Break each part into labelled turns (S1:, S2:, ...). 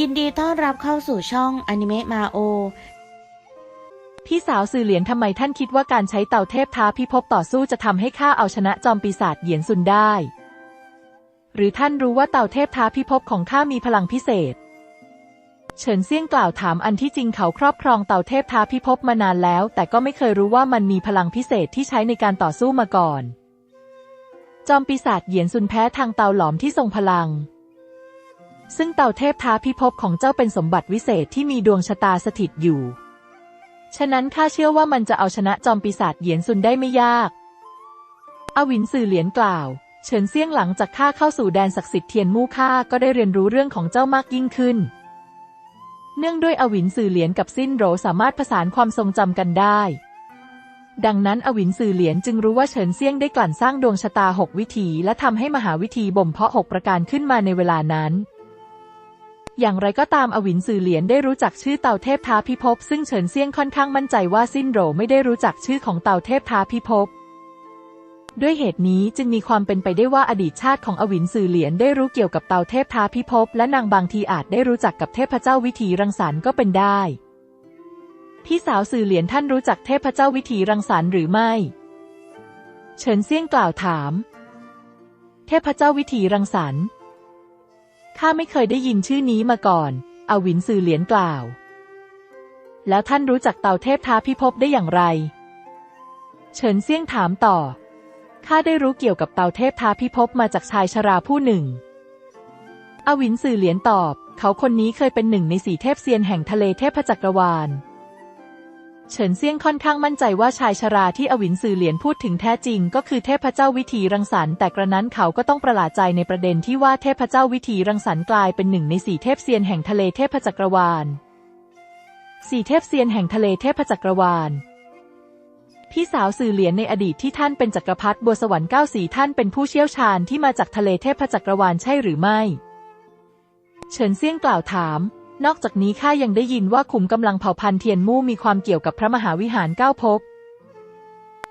S1: ยินดีต้อนรับเข้าสู่ช่องอนิเมะมาโอ
S2: พี่สาวสื่อเหรียญทำไมท่านคิดว่าการใช้เต่าเทพท้าพิภพต่อสู้จะทำให้ข้าเอาชนะจอมปีศาจเหยียนซุนได้ หรือท่านรู้ว่าเต่าเทพท้าพิภพของข้ามีพลังพิเศษ เฉินเซี่ยงกล่าวถามอันที่จริงเขาครอบครองเต่าเทพท้าพิภพมานานแล้ว แต่ก็ไม่เคยรู้ว่ามันมีพลังพิเศษที่ใช้ในการต่อสู้มาก่อน จอมปีศาจเหยียนซุนแพ้ทางเตาหลอมที่ทรงพลัง ซึ่งเต่าเทพท้าพิภพของเจ้าเป็นสมบัติวิเศษที่มีดวงชะตาสถิตอยู่ ฉะนั้นข้าเชื่อว่ามันจะเอาชนะจอมปีศาจเหยียนซุนได้ไม่ยากอวินสื่อเหรียญกล่าว เฉินเซี่ยงหลังจากข้าเข้าสู่แดนศักดิ์สิทธิ์เทียนมู่ข้าก็ได้เรียนรู้เรื่องของเจ้ามากยิ่งขึ้น เนื่องด้วยอวินสื่อเหรียญกับสิ้นโหรสามารถผสานความทรงจำกันได้ ดังนั้นอวินสื่อเหรียญจึงรู้ว่าเฉินเซี่ยงได้กลั่นสร้างดวงชะตาหกวิธีและทำให้มหาวิธีบ่มเพาะหกประการขึ้นมาในเวลานั้น อย่างไรก็ตามอวินสื่อเหรียญได้รู้จักชื่อเต่าเทพท้าพิภพซึ่งเฉินเซียงค่อนข้างมั่นใจว่าสิ้นโหรไม่ได้รู้จักชื่อของเต่าเทพท้าพิภพด้วยเหตุนี้จึงมีความเป็นไปได้ว่าอดีตชาติของอวินสื่อเหรียญได้รู้เกี่ยวกับเต่าเทพท้าพิภพและนางบางทีอาจได้รู้จักกับเทพเจ้าวิถีรังสรรค์ก็เป็นได้ พี่สาวสื่อเหรียญท่านรู้จักเทพเจ้าวิถีรังสรรค์หรือไม่เฉินเซียงกล่าวถาม เทพเจ้าวิถีรังสรรค์ ข้าไม่เคยได้ยินชื่อนี้มาก่อน อวินสือเหรียญกล่าว แล้วท่านรู้จักเต่าเทพท้าพิภพได้อย่างไร เฉินเซี่ยงถามต่อ ข้าได้รู้เกี่ยวกับเต่าเทพท้าพิภพมาจากชายชราผู้หนึ่ง อวินสือเหรียญตอบ เขาคนนี้เคยเป็นหนึ่งในสี่เทพเซียนแห่งทะเลเทพจักรวาล เฉินเซียงค่อนข้างมั่นใจว่าชายชราที่อวินสื่อเหรียญพูดถึงแท้จริง ก็คือเทพเจ้าวิถีรังสรรค์แต่กระนั้นเขาก็ต้องประหลาดใจในประเด็นที่ว่าเทพเจ้าวิถีรังสรรค์กลายเป็นหนึ่งในสี่เทพเซียนแห่งทะเลเทพจักรวาลสี่เทพเซียนแห่งทะเลเทพจักรวาล พี่สาวสื่อเหรียญในอดีตที่ท่านเป็นจักรพรรดิบัวสวรรค์เก้าสีท่านเป็นผู้เชี่ยวชาญที่มาจากทะเลเทพจักรวาลใช่หรือไม่ เฉินเซียงกล่าวถาม นอกจากนี้ข้ายังได้ยินว่าขุมกำลังเผ่าพันธุ์เทียนมู่มีความเกี่ยวกับพระมหาวิหารเก้าภพ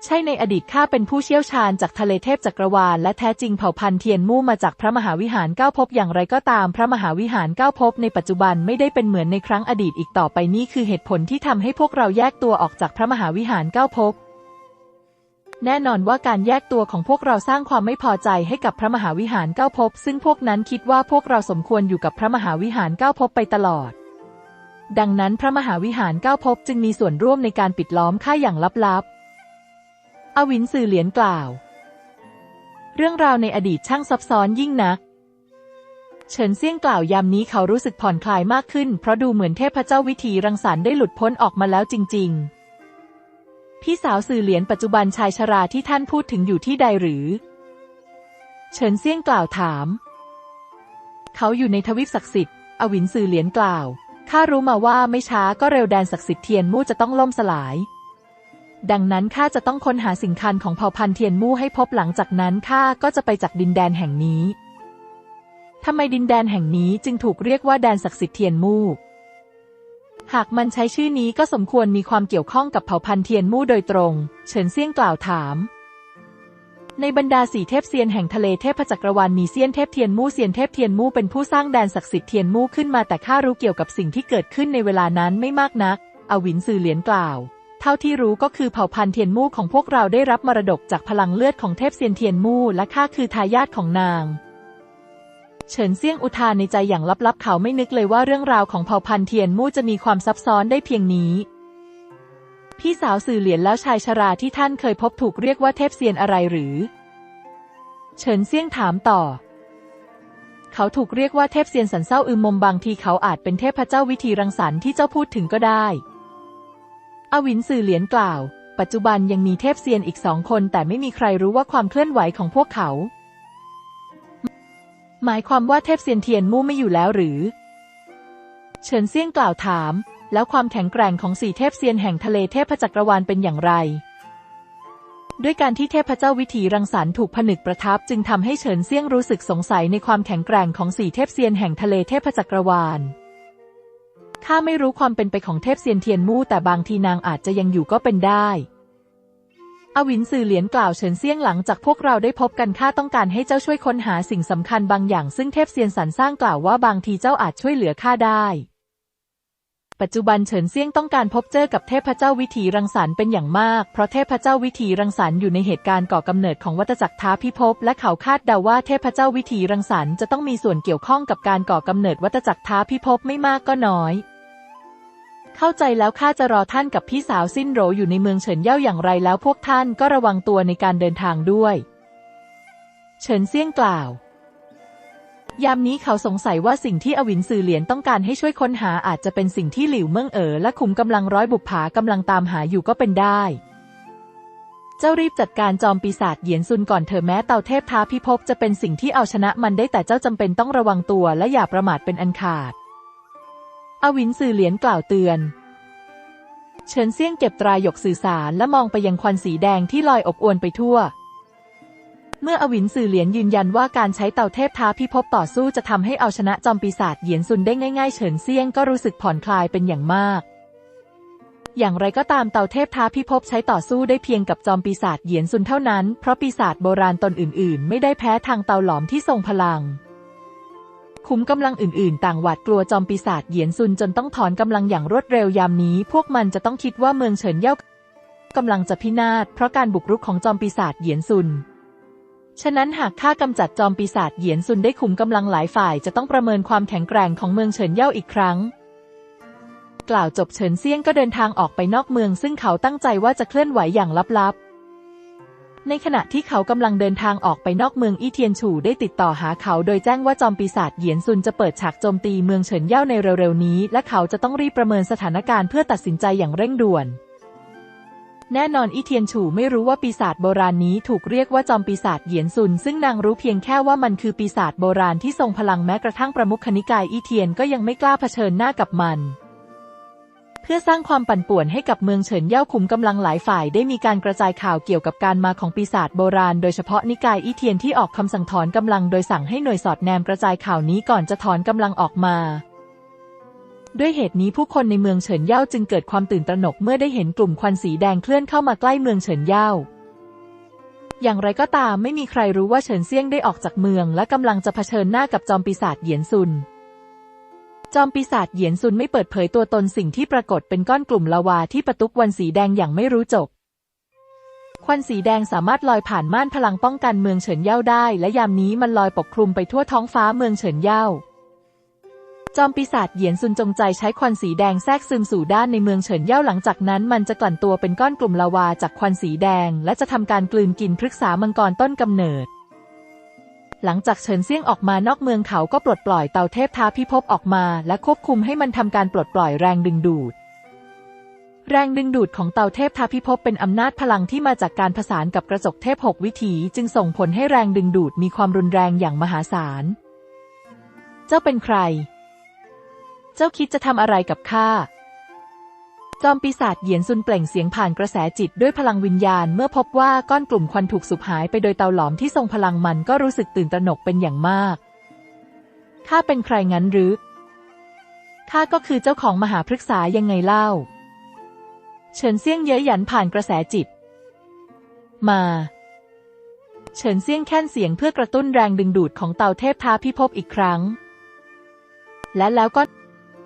S2: ใช่ในอดีตข้าเป็นผู้เชี่ยวชาญจากทะเลเทพจักรวาลและแท้จริงเผ่าพันธุ์เทียนมู่มาจากพระมหาวิหารเก้าภพอย่างไรก็ตามพระมหาวิหารเก้าภพในปัจจุบันไม่ได้เป็นเหมือนในครั้งอดีตอีกต่อไปนี่คือเหตุผลที่ทำให้พวกเราแยกตัวออกจากพระมหาวิหารเก้าภพ แน่นอนว่าการแยกตัวของพวกเราสร้างความไม่พอใจให้กับพระมหาวิหารเก้าภพซึ่งพวกนั้นคิดว่าพวกเราสมควรอยู่กับพระมหาวิหารเก้าภพไปตลอด ดังนั้นพระมหาวิหารเก้าภพจึงมีส่วนร่วมในการปิดล้อมข้าอย่างลับๆ อวินสื่อเหรียญกล่าว เรื่องราวในอดีตช่างซับซ้อนยิ่งนักเฉินเซี่ยงกล่าวยามนี้เขารู้สึกผ่อนคลายมากขึ้น เพราะดูเหมือนเทพเจ้าวิถีรังสรรค์ได้หลุดพ้นออกมาแล้วจริง ๆ พี่สาวสื่อเหรียญปัจจุบันชายชราที่ท่านพูดถึงอยู่ที่ใดหรือ เฉินเซี่ยงกล่าวถาม เขาอยู่ในทวิปศักดิ์สิทธิ์ อวินสื่อเหรียญกล่าว ข้ารู้มาว่าไม่ช้าก็เร็วแดนศักดิ์สิทธิ์เทียนมู่จะต้องล่มสลาย ดังนั้นข้าจะต้องค้นหาสิ่งคันของเผ่าพันธุ์เทียนมู่ให้พบหลังจากนั้นข้าก็จะไปจากดินแดนแห่งนี้ทำไมดินแดนแห่งนี้จึงถูกเรียกว่าแดนศักดิ์สิทธิ์เทียนมู่ หากมันใช้ชื่อนี้ก็สมควรมีความเกี่ยวข้องกับเผ่าพันธุ์เทียนมู่โดยตรง เฉินเซี่ยงกล่าวถาม ในบรรดาสี่เทพเซียนแห่งทะเลเทพจักรวาลมีเซียนเทพเทียนมู่เซียนเทพเทียนมู่เป็นผู้สร้างแดนศักดิ์สิทธิ์เทียนมู่ขึ้นมาแต่ข้ารู้เกี่ยวกับสิ่งที่เกิดขึ้นในเวลานั้นไม่มากนัก อวินสื่อเหรียญกล่าว เท่าที่รู้ก็คือเผ่าพันธุ์เทียนมู่ของพวกเราได้รับมรดกจากพลังเลือดของเทพเซียนเทียนมู่และข้าคือทายาทของนาง เฉินเซี่ยงอุทานในใจอย่างลับๆ เขาไม่นึกเลยว่าเรื่องราวของเผ่าพันธุ์เทียนมู่จะมีความซับซ้อนได้เพียงนี้ พี่สาวสื่อเหรียญแล้วชายชราที่ท่านเคยพบถูกเรียกว่าเทพเซียนอะไรหรือ เฉินเซี่ยงถามต่อ เขาถูกเรียกว่าเทพเซียนสันเศร้าอึมมมบางทีเขาอาจเป็นเทพเจ้าวิธีรังสรรค์ที่เจ้าพูดถึงก็ได้ อวินสื่อเหรียญกล่าว ปัจจุบันยังมีเทพเซียนอีกสองคน แต่ไม่มีใครรู้ว่าความเคลื่อนไหวของพวกเขา หมายความว่าเทพเซียนเทียนมู่ไม่อยู่แล้วหรือ เฉินเซี่ยงกล่าวถาม แล้วความแข็งแกร่งของสี่เทพเซียนแห่งทะเลเทพจักรวาลเป็นอย่างไร ด้วยการที่เทพเจ้าวิถีรังสรรค์ถูกผนึกประทับจึงทำให้เฉินเซี่ยงรู้สึกสงสัยในความแข็งแกร่งของสี่เทพเซียนแห่งทะเลเทพจักรวาลข้าไม่รู้ความเป็นไปของเทพเซียนเทียนมู่แต่บางทีนางอาจจะยังอยู่ก็เป็นได้ อวินซือเหลียนกล่าวเฉินเซี่ยงหลังจากพวกเราได้พบกันข้าต้องการให้เจ้าช่วยค้นหาสิ่งสำคัญบางอย่างซึ่งเทพเซียนสันสร้างกล่าวว่าบางทีเจ้าอาจช่วยเหลือข้าได้ ปัจจุบันเฉินเซี่ยงต้องการพบเจอกับเทพเจ้าวิถีรังสรรค์เป็นอย่างมาก เพราะเทพเจ้าวิถีรังสรรค์อยู่ในเหตุการณ์ก่อกำเนิดของวัฏจักรท้าพิภพและเขาคาดเดาว่าเทพเจ้าวิถีรังสรรค์จะต้องมีส่วนเกี่ยวข้องกับการก่อกำเนิดวัฏจักรท้าพิภพไม่มากก็น้อย เข้าใจแล้วข้าจะรอท่านกับพี่สาวสิ้นโหรอยู่ในเมืองเฉินเย่าอย่างไรแล้วพวกท่านก็ระวังตัวในการเดินทางด้วย เฉินเซี่ยงกล่าว ยามนี้เขาสงสัยว่าสิ่งที่อวินซือเหลียนต้องการให้ช่วยค้นหาอาจจะเป็นสิ่งที่หลิวเมืองเอ๋อและขุมกำลังร้อยบุปผากำลังตามหาอยู่ก็เป็นได้ เจ้ารีบจัดการจอมปีศาจเหยียนซุนก่อนเถอแม้เตาเทพท้าพิภพจะเป็นสิ่งที่เอาชนะมันได้แต่เจ้าจำเป็นต้องระวังตัวและอย่าประมาทเป็นอันขาด อวินซือเหลียนกล่าวเตือน เฉินเซี่ยงเก็บตราหยกสื่อสารและมองไปยังควันสีแดงที่ลอยอบอวนไปทั่ว เมื่ออวินสื่อเหลียนยืนยันว่าการใช้เต่าเทพท้าพิภพต่อสู้จะทำให้เอาชนะจอมปีศาจเหยียนซุนได้ง่ายๆ เฉินเซี่ยงก็รู้สึกผ่อนคลายเป็นอย่างมากอย่างไรก็ตามเต่าเทพท้าพิภพใช้ต่อสู้ได้เพียงกับจอมปีศาจเหยียนซุนเท่านั้น เพราะปีศาจโบราณตนอื่นๆ ไม่ได้แพ้ทางเตาหลอมที่ทรงพลัง คุ้มกำลังอื่นๆ ต่างหวาดกลัวจอมปีศาจเหยียนซุนจนต้องถอนกำลังอย่างรวดเร็วยามนี้ พวกมันจะต้องคิดว่าเมืองเฉินเย่ากำลังจะพินาศเพราะการบุกรุกของจอมปีศาจเหยียนซุน ฉะนั้นหากข้ากำจัดจอมปีศาจเหยียนซุนได้คุมกำลังหลายฝ่ายจะต้องประเมินความแข็งแกร่งของเมืองเฉินเย่าอีกครั้ง กล่าวจบเฉินเซียงก็เดินทางออกไปนอกเมือง ซึ่งเขาตั้งใจว่าจะเคลื่อนไหวอย่างลับๆ ในขณะที่เขากำลังเดินทางออกไปนอกเมืองอี้เทียนฉูได้ติดต่อหาเขาโดยแจ้งว่าจอมปีศาจเหยียนซุนจะเปิดฉากโจมตีเมืองเฉินเย่าในเร็วๆนี้ และเขาจะต้องรีบประเมินสถานการณ์เพื่อตัดสินใจอย่างเร่งด่วน แน่นอนอี้เทียนฉูไม่รู้ว่าปีศาจโบราณนี้ถูกเรียกว่าจอมปีศาจเหยียนซุน ซึ่งนางรู้เพียงแค่ว่ามันคือปีศาจโบราณที่ทรงพลังแม้กระทั่งประมุขนิกายอี้เทียนก็ยังไม่กล้าเผชิญหน้ากับมัน เพื่อสร้างความปั่นป่วนให้กับเมืองเฉินเย่าคุมกำลังหลายฝ่ายได้มีการกระจายข่าวเกี่ยวกับการมาของปีศาจโบราณ โดยเฉพาะนิกายอีเทียนที่ออกคำสั่งถอนกำลังโดยสั่งให้หน่วยสอดแนมกระจายข่าวนี้ก่อนจะถอนกำลังออกมาด้วยเหตุนี้ผู้คนในเมืองเฉินเย่าจึงเกิดความตื่นตระหนกเมื่อได้เห็นกลุ่มควันสีแดงเคลื่อนเข้ามาใกล้เมืองเฉินเย่า อย่างไรก็ตามไม่มีใครรู้ว่าเฉินเซียงได้ออกจากเมืองและกำลังจะเผชิญหน้ากับจอมปีศาจเหยียนซุน จอมปีศาจเหยียนซุนไม่เปิดเผยตัวตนสิ่งที่ปรากฏเป็นก้อนกลุ่มลาวาที่ประตุกวันสีแดงอย่างไม่รู้จบ ควันสีแดงสามารถลอยผ่านม่านพลังป้องกันเมืองเฉินเย่าได้ และยามนี้มันลอยปกคลุมไปทั่วท้องฟ้าเมืองเฉินเย่า จอมปีศาจเหยียนซุนจงใจใช้ควันสีแดงแทรกซึมสู่ด้านในเมืองเฉินเย่าหลังจากนั้นมันจะกลั่นตัวเป็นก้อนกลุ่มลาวาจากควันสีแดง และจะทำการกลืนกินพฤกษามังกรต้นกำเนิด หลังจากเฉินเซี่ยงออกมานอกเมืองเขาก็ปลดปล่อยเตาเทพท้าพิภพออกมา และควบคุมให้มันทำการปลดปล่อยแรงดึงดูด แรงดึงดูดของเตาเทพท้าพิภพเป็นอำนาจพลังที่มาจากการผสานกับกระจกเทพหกวิถี จึงส่งผลให้แรงดึงดูดมีความรุนแรงอย่างมหาศาล เจ้าเป็นใคร เจ้าคิดจะทำอะไรกับข้า จอมปีศาจเหยียนซุนเปล่งเสียงผ่านกระแสจิตด้วยพลังวิญญาณ เมื่อพบว่าก้อนกลุ่มควันถูกสูบหายไปโดยเตาหลอมที่ทรงพลังมันก็รู้สึกตื่นตระหนกเป็นอย่างมาก ข้าเป็นใครงั้นหรือ ข้าก็คือเจ้าของมหาพฤกษายังไงเล่า เฉินเซี่ยงเย้ยหยันผ่านกระแสจิต มา เฉินเซี่ยงแค่นเสียงเพื่อกระตุ้นแรงดึงดูดของเตาเทพท้าพิภพอีกครั้ง และแล้วก็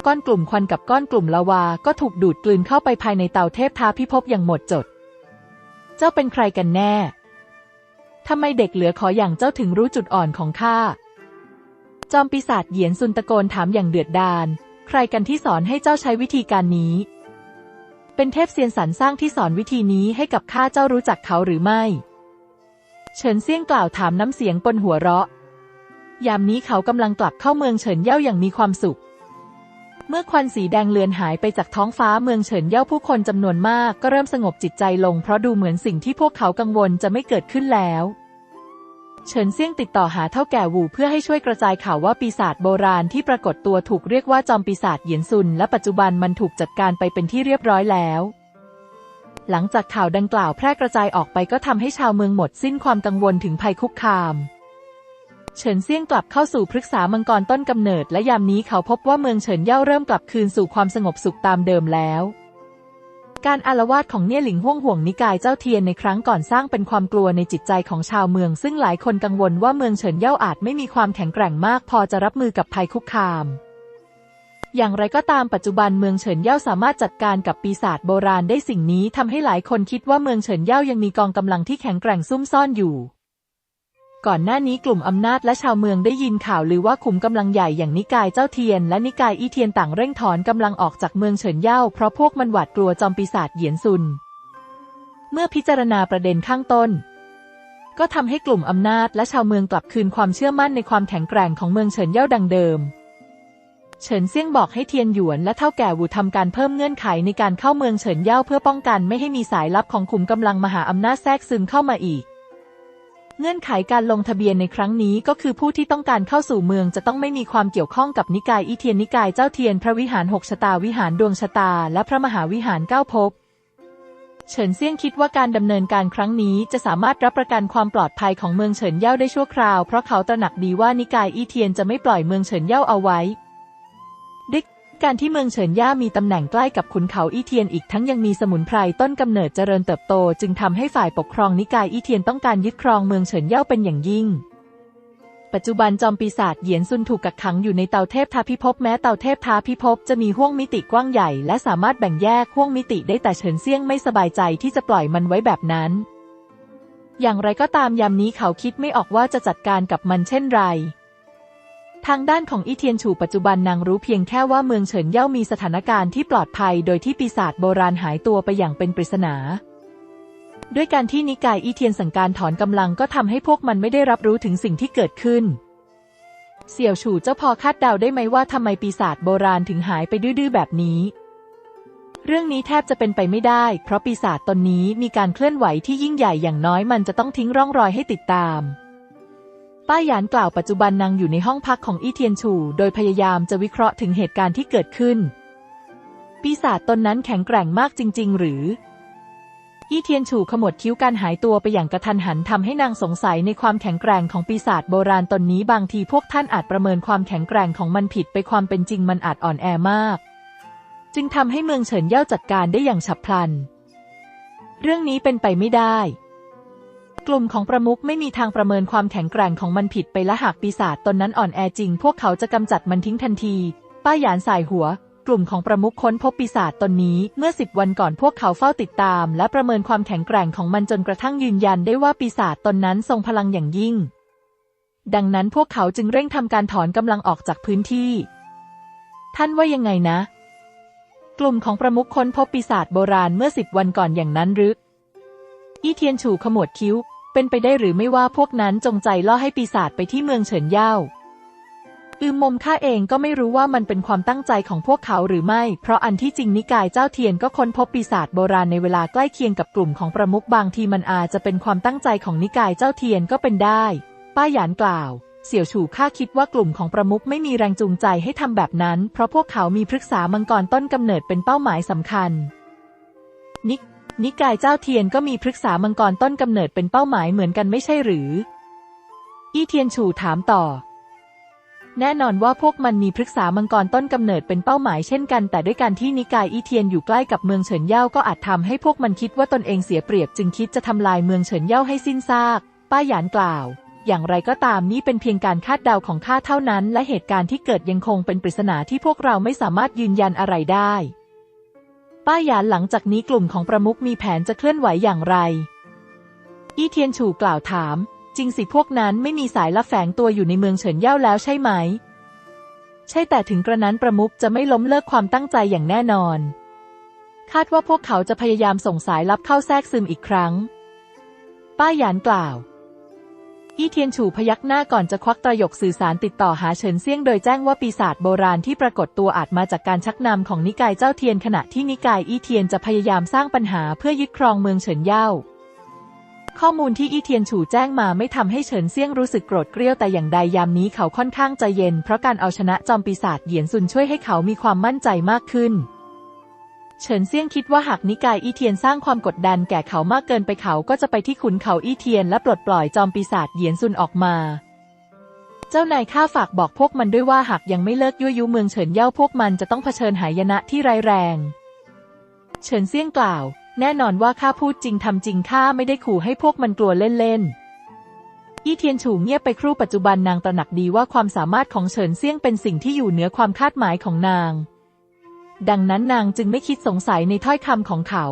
S2: ก้อนกลุ่มควันกับก้อนกลุ่มลาวา ก็ถูกดูดกลืนเข้าไปภายในเตาเทพท้าพิภพอย่างหมดจด เจ้าเป็นใครกันแน่ ทำไมเด็กเหลือขออย่างเจ้าถึงรู้จุดอ่อนของข้า จอมปีศาจเหยียนซุนตะโกนถามอย่างเดือดดาล ใครกันที่สอนให้เจ้าใช้วิธีการนี้ เป็นเทพเซียนสรรสร้างที่สอนวิธีนี้ให้กับข้าเจ้ารู้จักเขาหรือไม่ เฉินเซี่ยงกล่าวถามน้ำเสียงปนหัวเราะ ยามนี้เขากำลังกลับเข้าเมืองเฉินเย่าอย่างมีความสุข เมื่อควันสีแดงเลือนหายไปจากท้องฟ้าเมืองเฉินเย่าผู้คนจำนวนมากก็เริ่มสงบจิตใจลงเพราะดูเหมือนสิ่งที่พวกเขากังวลจะไม่เกิดขึ้นแล้วเฉินเซี่ยงติดต่อหาเท่าแก่วูเพื่อให้ช่วยกระจายข่าวว่าปีศาจโบราณที่ปรากฏตัวถูกเรียกว่าจอมปีศาจเหยียนซุน และปัจจุบันมันถูกจัดการไปเป็นที่เรียบร้อยแล้ว หลังจากข่าวดังกล่าวแพร่กระจายออกไปก็ทำให้ชาวเมืองหมดสิ้นความกังวลถึงภัยคุกคาม เฉินเซี่ยงกลับเข้าสู่พฤกษามังกรต้นกำเนิด และยามนี้เขาพบว่าเมืองเฉินเย่าเริ่มกลับคืนสู่ความสงบสุขตามเดิมแล้ว การอารวาสของเนี่ยหลิงห่วงห่วงนิกายเจ้าเทียนในครั้งก่อนสร้างเป็นความกลัวในจิตใจของชาวเมือง ซึ่งหลายคนกังวลว่าเมืองเฉินเย่าอาจไม่มีความแข็งแกร่งมากพอจะรับมือกับภัยคุกคามอย่างไรก็ตามปัจจุบันเมืองเฉินเย่าสามารถจัดการกับปีศาจโบราณได้สิ่งนี้ทำให้หลายคนคิดว่าเมืองเฉินเย่ายังมีกองกำลังที่แข็งแกร่งซุ่มซ่อนอยู่ ก่อนหน้านี้กลุ่มอำนาจและชาวเมืองได้ยินข่าวลือว่าขุมกำลังใหญ่อย่างนิกายเจ้าเทียน และนิกายอีเทียนต่างเร่งถอนกำลังออกจากเมืองเฉินเย่าเพราะพวกมันหวาดกลัวจอมปีศาจเหยียนซุน เมื่อพิจารณาประเด็นข้างต้น ก็ทำให้กลุ่มอำนาจและชาวเมืองกลับคืนความเชื่อมั่นในความแข็งแกร่งของเมืองเฉินเย่าดังเดิม เฉินเซี่ยงบอกให้เทียนหยวนและเท่าแก่วูทำการเพิ่มเงื่อนไขในการเข้าเมืองเฉินเย่าเพื่อป้องกันไม่ให้มีสายลับของขุมกำลังมหาอำนาจแทรกซึมเข้ามาอีก เงื่อนไขการลงทะเบียนในครั้งนี้ก็คือผู้ที่ต้องการเข้าสู่เมืองจะต้องไม่มีความเกี่ยวข้องกับนิกายอีเทียนนิกายเจ้าเทียนพระวิหารหกชะตาวิหารดวงชะตา และพระมหาวิหารเก้าภพเฉินเซี่ยงคิดว่าการดำเนินการครั้งนี้จะสามารถรับประกันความปลอดภัยของเมืองเฉินเย่าได้ชั่วคราว เพราะเขาตระหนักดีว่านิกายอีเทียนจะไม่ปล่อยเมืองเฉินเย่าเอาไว้ การที่เมืองเฉินย่ามีตำแหน่งใกล้กับขุนเขาอีเทียนอีกทั้งยังมีสมุนไพรต้นกำเนิดเจริญเติบโต จึงทำให้ฝ่ายปกครองนิกายอีเทียนต้องการยึดครองเมืองเฉินเย่าเป็นอย่างยิ่ง ปัจจุบันจอมปีศาจเหยียนซุนถูกกักขังอยู่ในเตาเทพทาพิภพแม้เตาเทพทาพิภพจะมีห้วงมิติกว้างใหญ่ และสามารถแบ่งแยกห้วงมิติได้แต่เฉินเซี่ยงไม่สบายใจที่จะปล่อยมันไว้แบบนั้น อย่างไรก็ตามยามนี้เขาคิดไม่ออกว่าจะจัดการกับมันเช่นไร ทางด้านของอีเทียนฉูปัจจุบันนางรู้เพียงแค่ว่าเมืองเฉินเย่ามีสถานการณ์ที่ปลอดภัย โดยที่ปีศาจโบราณหายตัวไปอย่างเป็นปริศนา ด้วยการที่นิกายอีเทียนสั่งการถอนกำลังก็ทำให้พวกมันไม่ได้รับรู้ถึงสิ่งที่เกิดขึ้น เสี่ยวฉูเจ้าพอคาดเดาได้ไหมว่าทำไมปีศาจโบราณถึงหายไปดื้อๆแบบนี้ เรื่องนี้แทบจะเป็นไปไม่ได้ เพราะปีศาจตนนี้มีการเคลื่อนไหวที่ยิ่งใหญ่อย่างน้อยมันจะต้องทิ้งร่องรอยให้ติดตาม ป้าหยานกล่าวปัจจุบันนางอยู่ในห้องพักของอี้เทียนฉูโดยพยายามจะวิเคราะห์ถึงเหตุการณ์ที่เกิดขึ้น ปีศาจตนนั้นแข็งแกร่งมากจริง ๆ หรือ อี้เทียนฉูขมวดคิ้วการหายตัวไปอย่างกระทันหันทำให้นางสงสัยในความแข็งแกร่งของปีศาจโบราณตนนี้บางทีพวกท่านอาจประเมินความแข็งแกร่งของมันผิดไปความเป็นจริงมันอาจอ่อนแอมาก จึงทำให้เมืองเฉินเย่าจัดการได้อย่างฉับพลัน เรื่องนี้เป็นไปไม่ได้ กลุ่มของประมุขไม่มีทางประเมินความแข็งแกร่งของมันผิดไปและหากปีศาจตนนั้นอ่อนแอจริง พวกเขาจะกำจัดมันทิ้งทันที ป้าหยานสายหัว กลุ่มของประมุขค้นพบปีศาจตนนี้เมื่อสิบวันก่อนพวกเขาเฝ้าติดตาม และประเมินความแข็งแกร่งของมันจนกระทั่งยืนยันได้ว่าปีศาจตนนั้นทรงพลังอย่างยิ่ง ดังนั้นพวกเขาจึงเร่งทำการถอนกำลังออกจากพื้นที่ ท่านว่ายังไงนะ กลุ่มของประมุขค้นพบปีศาจโบราณเมื่อสิบวันก่อนอย่างนั้นหรืออี้เทียนฉูขมวดคิ้ว เป็นไปได้หรือไม่ว่าพวกนั้นจงใจล่อให้ปีศาจไปที่เมืองเฉินเย่าอืมมมข้าเองก็ไม่รู้ว่ามันเป็นความตั้งใจของพวกเขาหรือไม่ เพราะอันที่จริงนิกายเจ้าเทียนก็ค้นพบปีศาจโบราณในเวลาใกล้เคียงกับกลุ่มของประมุขบางทีมันอาจจะเป็นความตั้งใจของนิกายเจ้าเทียนก็เป็นได้ ป้าหยานกล่าว เสี่ยวฉู่ข้าคิดว่ากลุ่มของประมุขไม่มีแรงจูงใจให้ทำแบบนั้น เพราะพวกเขามีพฤกษามังกรต้นกำเนิดเป็นเป้าหมายสำคัญ นิ นิกายเจ้าเทียนก็มีพฤกษามังกรต้นกำเนิดเป็นเป้าหมายเหมือนกันไม่ใช่หรือ อี้เทียนฉูถามต่อ แน่นอนว่าพวกมันมีพฤกษามังกรต้นกำเนิดเป็นเป้าหมายเช่นกัน แต่ด้วยการที่นิกายอีเทียนอยู่ใกล้กับเมืองเฉินเย่าก็อาจทำให้พวกมันคิดว่าตนเองเสียเปรียบจึงคิดจะทำลายเมืองเฉินเย่าให้สิ้นซาก ป้าหยานกล่าว อย่างไรก็ตามนี่เป็นเพียงการคาดเดาของข้าเท่านั้น และเหตุการณ์ที่เกิดยังคงเป็นปริศนาที่พวกเราไม่สามารถยืนยันอะไรได้ ป้าหยานหลังจากนี้กลุ่มของประมุขมีแผนจะเคลื่อนไหวอย่างไร อี้เทียนฉูกล่าวถาม จริงสิพวกนั้นไม่มีสายลับแฝงตัวอยู่ในเมืองเฉินเย่าแล้วใช่ไหม ใช่แต่ถึงกระนั้นประมุขจะไม่ล้มเลิกความตั้งใจอย่างแน่นอน คาดว่าพวกเขาจะพยายามส่งสายลับเข้าแทรกซึมอีกครั้ง ป้าหยานกล่าว อี้เทียนฉูพยักหน้าก่อนจะควักตระยกสื่อสารติดต่อหาเฉินเซี่ยงโดยแจ้งว่าปีศาจโบราณที่ปรากฏตัวอาจมาจากการชักนำของนิกายเจ้าเทียนขณะที่นิกายอี้เทียนจะพยายามสร้างปัญหาเพื่อยึดครองเมืองเฉินเย่าข้อมูลที่อี้เทียนฉูแจ้งมาไม่ทำให้เฉินเซี่ยงรู้สึกโกรธเกรี้ยวแต่อย่างใดยามนี้เขาค่อนข้างใจเย็นเพราะการเอาชนะจอมปีศาจเหยียนซุนช่วยให้เขามีความมั่นใจมากขึ้น เฉินเซี่ยงคิดว่าหากนิกายอี้เทียนสร้างความกดดันแก่เขามากเกินไปเขาก็จะไปที่ขุนเขาอี้เทียนและปลดปล่อยจอมปีศาจเหยียนซุนออกมา เจ้านายข้าฝากบอกพวกมันด้วยว่าหากยังไม่เลิกยั่วยุเมืองเฉินเย่าพวกมันจะต้องเผชิญหายนะที่ร้ายแรง เฉินเซี่ยงกล่าว แน่นอนว่าข้าพูดจริงทำจริงข้าไม่ได้ขู่ให้พวกมันกลัวเล่นๆอี้เทียนฉูเงียบไปครู่ปัจจุบันนางตระหนักดีว่าความสามารถของเฉินเซี่ยงเป็นสิ่งที่อยู่เหนือความคาดหมายของนาง ดังนั้นนางจึงไม่คิดสงสัยในถ้อยคำของเขา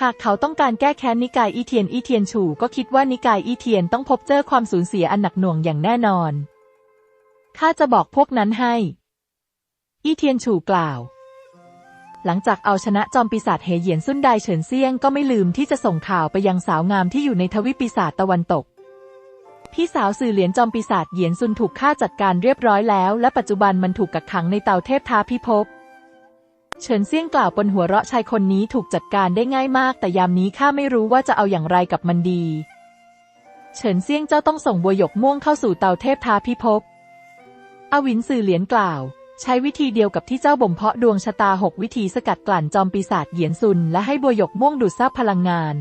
S2: หากเขาต้องการแก้แค้นนิกายอีเทียนอีเทียนฉูก็คิดว่านิกายอีเทียนต้องพบเจอความสูญเสียอันหนักหน่วงอย่างแน่นอน ข้าจะบอกพวกนั้นให้ อีเทียนฉูกล่าว หลังจากเอาชนะจอมปีศาจเฮเหยียนซุนไดเฉินเซียงก็ไม่ลืมที่จะส่งข่าวไปยังสาวงามที่อยู่ในทวิปปีศาจตะวันตกพี่สาวสื่อเหรียญจอมปีศาจเหยียนซุนถูกฆ่าจัดการเรียบร้อยแล้ว และปัจจุบันมันถูกกักขังในเตาเทพท้าพิภพ เฉินเซี่ยงกล่าวบนหัวเราะชายคนนี้ถูกจัดการได้ง่ายมาก แต่ยามนี้ข้าไม่รู้ว่าจะเอาอย่างไรกับมันดี เฉินเซี่ยงเจ้าต้องส่งบัวหยกม่วงเข้าสู่เตาเทพท้าพิภพอวินสื่อเหรียญกล่าว ใช้วิธีเดียวกับที่เจ้าบ่มเพาะดวงชะตาหกวิธีสกัดกลั่นจอมปีศาจเหยียนซุน และให้บัวหยกม่วงดูดซับพลังงาน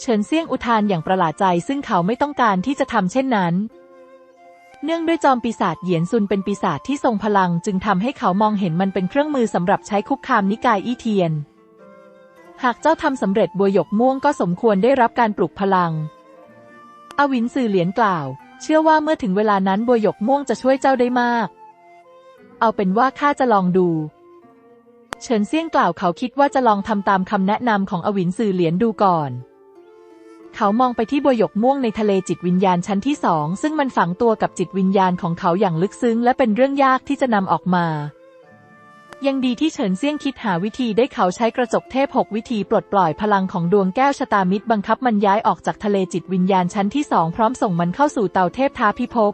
S2: เฉินเซี่ยงอุทานอย่างประหลาดใจซึ่งเขาไม่ต้องการที่จะทำเช่นนั้น เนื่องด้วยจอมปีศาจเหยียนซุนเป็นปีศาจที่ทรงพลังจึงทำให้เขามองเห็นมันเป็นเครื่องมือสำหรับใช้คุกคามนิกายอี้เทียน หากเจ้าทำสำเร็จบัวหยกม่วงก็สมควรได้รับการปลุกพลัง อวินสื่อเหรียญกล่าว เชื่อว่าเมื่อถึงเวลานั้นบัวหยกม่วงจะช่วยเจ้าได้มาก เอาเป็นว่าข้าจะลองดู เฉินเซี่ยงกล่าวเขาคิดว่าจะลองทำตามคำแนะนำของอวินสื่อเหรียญดูก่อน เขามองไปที่บัวหยกม่วงในทะเลจิตวิญญาณชั้นที่สองซึ่งมันฝังตัวกับจิตวิญญาณของเขาอย่างลึกซึ้ง และเป็นเรื่องยากที่จะนำออกมา ยังดีที่เฉินเซี่ยงคิดหาวิธีได้เขาใช้กระจกเทพหกวิธีปลดปล่อยพลังของดวงแก้วชะตามิตรบังคับมันย้ายออกจากทะเลจิตวิญญาณชั้นที่สองพร้อมส่งมันเข้าสู่เตาเทพท้าพิภพ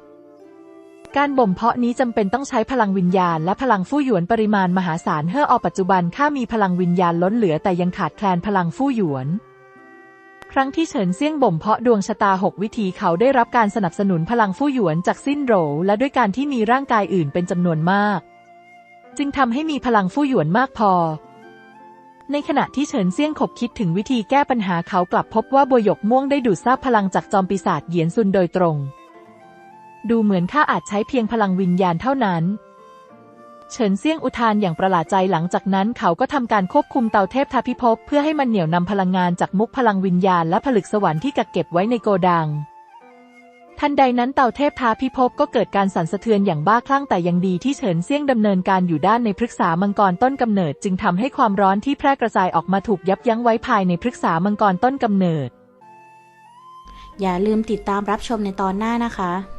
S2: การบ่มเพาะนี้จำเป็นต้องใช้พลังวิญญาณและพลังฟู่หยวนปริมาณมหาศาลเฮ่ออปัจจุบันข้ามีพลังวิญญาณล้นเหลือแต่ยังขาดแคลนพลังฟู่หยวน ครั้งที่เฉินเซี่ยงบ่มเพาะดวงชะตาหกวิธีเขาได้รับการสนับสนุนพลังฟู่หยวนจากสิ้นโหรและด้วยการที่มีร่างกายอื่นเป็นจำนวนมาก จึงทำให้มีพลังฟู่หยวนมากพอ ในขณะที่เฉินเซี่ยงขบคิดถึงวิธีแก้ปัญหาเขากลับพบว่าบัวหยกม่วงได้ดูดซาบพลังจากจอมปีศาจเหยียนซุนโดยตรง ดูเหมือนข้าอาจใช้เพียงพลังวิญญาณเท่านั้น เฉินเซี่ยงอุทานอย่างประหลาดใจหลังจากนั้นเขาก็ทำการควบคุมเตาเทพทาพิภพเพื่อให้มันเหนี่ยวนำพลังงานจากมุกพลังวิญญาณและผลึกสวรรค์ที่กักเก็บไว้ในโกดัง ทันใดนั้นเตาเทพทาพิภพก็เกิดการสั่นสะเทือนอย่างบ้าคลั่งแต่ยังดีที่เฉินเซี่ยงดำเนินการอยู่ด้านในพฤกษามังกรต้นกำเนิด จึงทำให้ความร้อนที่แพร่กระจายออกมาถูกยับยั้งไว้ภายในพฤกษามังกรต้นกำเนิด
S1: อย่าลืมติดตามรับชมในตอนหน้านะคะ